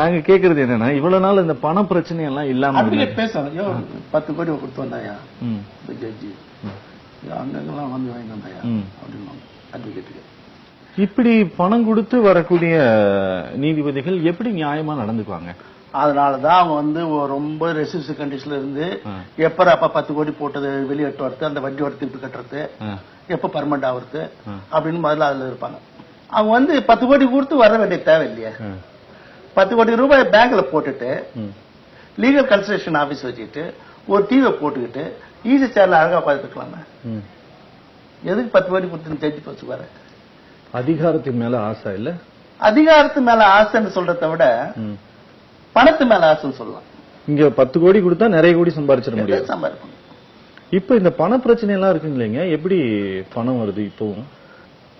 நாங்க கேக்குறது என்னன்னா இவ்வளவு நாள் இந்த பண பிரச்சனை எல்லாம் இல்லாம ஐயோ பத்து கோடி கொடுத்து வந்தாயா? ஜட்ஜி. அங்கெல்லாம் வந்து வாங்கி வந்தாயா. அப்படின்னு அட்வொகேட்டுக்கு இப்படி பணம் கொடுத்து வரக்கூடிய நீதிபதிகள் எப்படி நியாயமா நடந்துக்குவாங்க? அதனாலதான் அவங்க வந்து ரொம்ப ரெசிஸ்ட் கண்டிஷன்ல இருந்து. எப்ப அப்ப பத்து கோடி போட்டது வெளியேட்டு வரது அந்த வட்டியோட திருப்பி கட்டுறது எப்ப பர்மனண்ட் ஆகுறது. அப்படின்னு முதல்ல அதுல இருப்பாங்க. அவங்க வந்து பத்து கோடி கொடுத்து வர வேண்டிய தேவை இல்லையா. பத்து கோடி ரூபாய் பேங்க்ல போட்டுட்டு லீகல் கன்சல்டேஷன் ஆபீஸ் வச்சுக்கிட்டு ஒரு டிவியை போட்டுக்கிட்டு ஈஸி சேர்ல அழகா பார்த்துக்கலாமே ம். எதுக்கு பத்து கோடி கொடுத்து ஜட்ஜி பச்சு வர அதிகாரத்தின் மேல ஆசை இல்ல? அதிகாரத்து மேல ஆசைன்னு சொல்றதை விட. பணத்து மேல ஆசைன்னு சொல்லலாம். இங்க பத்து கோடி கொடுத்தா நிறைய கோடி சம்பாரிச்சிட முடியாது. சம்பாதிப்பாங்க இப்ப இந்த பண பிரச்சனை எல்லாம் இருக்கு இல்லைங்க. எப்படி பணம் வருது இப்பவும்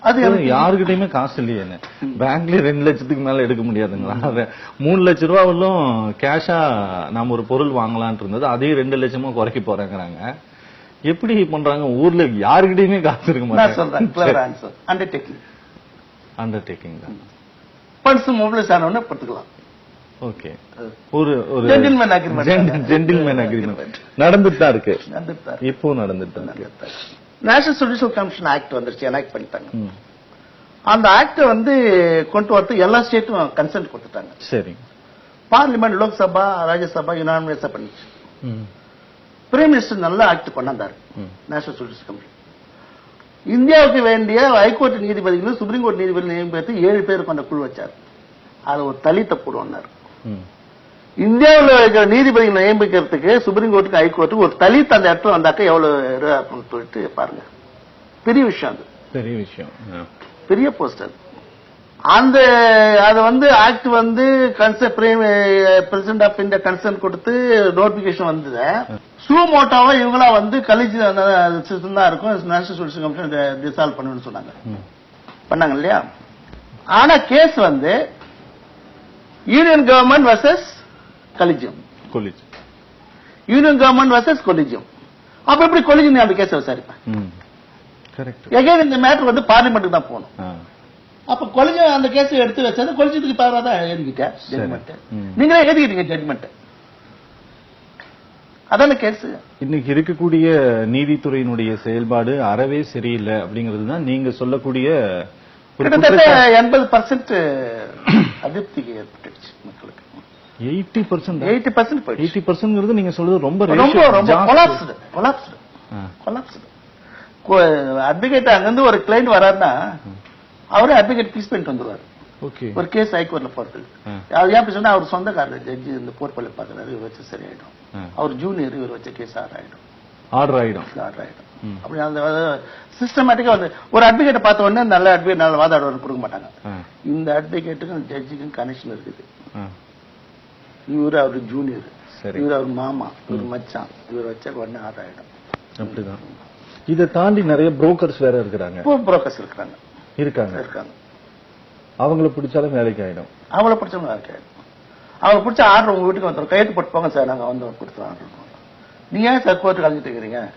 அது எனக்கு யாருக்கிட்டயுமே காசு இல்லையே பேங்க்ல ரெண்டு லட்சத்துக்கு மேல எடுக்க முடியாதுங்களா? மூணு லட்ச ரூபாவிலும் கேஷா நாம ஒரு பொருள் வாங்கலாம்னு இருந்தது. அதையும் ரெண்டு லட்சமா குறைக்க போறேங்கிறாங்க. எப்படி பண்றாங்க? ஊர்ல யாருக்கிட்டயுமே காசு இருக்க சொல்றேன். மாட்டாங்க ஆன்சர் அண்டர்டேக்கிங் அண்டர்டேக்கிங் தான். பர்ஸ் மொபிலைஸ் ஆனவொடனே படுத்துக்கலாம் ஓகே ஒரு ஒரு. ஜென்டில்மேன் அக்ரிமெண்ட் நடந்துட்டு தான் இருக்கு. இப்போ நடந்துட்டு தான் இருக்கு. நேஷனல் ஜுடிஷியல் கமிஷன் ஆக்ட் வந்துருச்சு. எனாக்ட் பண்ணிட்டாங்க. அந்த ஆக்ட வந்து கொண்டு வரது எல்லா ஸ்டேட்டும் கன்சென்ட் கொடுத்துட்டாங்க. சரி. பார்லிமெண்ட் லோக்சபா ராஜ்யசபா யுனானிமஸா பண்ணிச்சு. பிரைம் மினிஸ்டர் நல்ல ஆக்ட் கொண்டாந்தாரு. நேஷனல் ஜுடிஷியல் கமிஷன் இந்தியாவுக்கு வேண்டிய ஹைகோர்ட் நீதிபதிகளும் சுப்ரீம் கோர்ட் நீதிபதிகள் நியமித்து ஏழு பேர் கொண்ட குழு வச்சார். அது ஒரு தலித்த போடுவார் ம். இந்தியாவில் இருக்கிற நீதிபதிகளை நியமிக்கிறதுக்கு சுப்ரீம் கோர்ட்டுக்கு ஹைகோர்ட்டுக்கு ஒரு தலித் அந்த இடத்துல வந்தாக்க எவ்வளவு சொல்லிட்டு பாருங்க. பெரிய விஷயம் அது. பெரிய விஷயம். பெரிய போஸ்ட் அது. அந்த அது வந்து ஆக்ட் வந்து concern president of India concern கொடுத்து நோட்டிபிகேஷன் வந்தது. சூமோட்டாவா இவங்களா வந்து கலிஜ் சிஸ்டம் தான் இருக்கும். நேஷனல் ஜுடிஷியல் கமிஷன் டிசால்வ் பண்ணணும்னு சொன்னாங்க. பண்ணாங்க இல்லையா? ஆனா கேஸ் வந்து union government versus collegium union government versus collegium அப்ப எப்படி கொலிஜியம் அந்த கேஸ் விசாரிப்பேன்? எகைன் இந்த மேட்டர் வந்து பார்லிமெண்ட்டுக்கு தான் போகணும். அப்ப கொலிஜியம் அந்த கேஸ் எடுத்து வச்சது கொலிஜியத்துக்கு பவரா தான் எழுதிக்கிட்டேன் ஜட்மெண்ட். நீங்களே எழுதிக்கிட்டீங்க ஜட்மெண்ட் அதான கேஸ் இன்னைக்கு இருக்கக்கூடிய நீதித்துறையினுடைய செயல்பாடு அறவே சரியில்லை அப்படிங்கிறது தான் நீங்க சொல்லக்கூடிய கிட்டத்தட்ட எண்பது பர்சன்ட் அதிருப்திக்கு ஏற்பட்டுச்சு மக்களுக்கு. எயிட்டி பர்சன்ட் எயிட்டி பர்சன்ட் போயிடுச்சு. எயிட்டி பர்சன்ட் நீங்க சொல்றது ரொம்ப ரொம்ப ratio ரொம்ப ஜாஸ்தி. கொலாப்ஸ்டு கொலாப்ஸ்டு ஆ, கொலாப்ஸ்டு அட்வொகேட் அங்கிருந்து ஒரு கிளைண்ட் வராருன்னா அவரே அட்வொகேட் ஃபீஸ் பண்ணிட்டு வந்துருவாரு. ஓகே. ஒரு கேஸ் ஹைகோர்ட்ல போறது. அவர் ஏன் சொன்னா அவர் சொந்தக்காரர் ஜட்ஜி இந்த போர்ப்பள்ளி பாக்குறாரு இவர் வச்சு சரியாயிடும். அவர் ஜூனியர் இவர் வச்ச கேஸ் ஆட் ஆயிடும். ஆர்டர் ஆயிடும். ஆட் ஆயிடும். அப்படி அந்த சிஸ்டமேட்டிக்கா வந்து ஒரு அட்வொகேட்டை பார்த்த உடனே நல்ல அட்வொகேட் நல்ல வாதாடுவார் கொடுக்க மாட்டாங்க. இந்த அட்வொகேட்டுக்கும் ஜட்ஜுக்கும் கனெக்ஷன் இருக்குது. இவரு அவர் ஜூனியர் இவர் அவர் மாமா. இவர் மச்சான். இவர் வச்ச உடனே ஆட் ஆயிடும் அப்படிதான். இதை தாண்டி நிறைய புரோக்கர்ஸ் வேற இருக்கிறாங்க. புரோக்கர்ஸ் இருக்கிறாங்க. இருக்காங்க. இருக்காங்க. அவங்கள பிடிச்சாலும் வேலைக்கு ஆயிடும். அவங்கள பிடிச்சவங்க இருக்கு அவங்களை பிடிச்ச ஆர்டர் உங்க வீட்டுக்கு வந்துடும் கையெழுத்து போட்டு போங்க சார். நாங்க வந்து கொடுத்துருவோம் ஆர்டர் நீங்க ஏன் சார் கோர்ட்டுக்கு அழைச்சிட்டு இருக்கிறீங்க?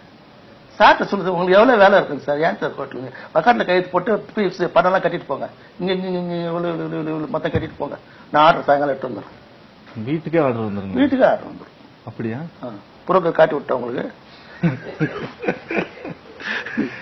சார்ட்ட சொல்லுது உங்களுக்கு எவ்வளவு வேலை இருக்குங்க சார்? ஏன் சார் கோர்ட்டுல? வக்காட்டில் கையெழுத்து போட்டு ஃபீஸ் பணம்லாம் கட்டிட்டு போங்க. இங்க இங்க இங்க இவ்வளவு மொத்தம் கட்டிட்டு போங்க. நான் ஆர்டர் சாயங்காலம் எடுத்து வந்துடுறேன். வீட்டுக்கே ஆர்டர் வந்துருங்க. வீட்டுக்கு ஆர்டர் வந்துடும் அப்படியா? புரோக்கர் காட்டி விட்டேன் உங்களுக்கு?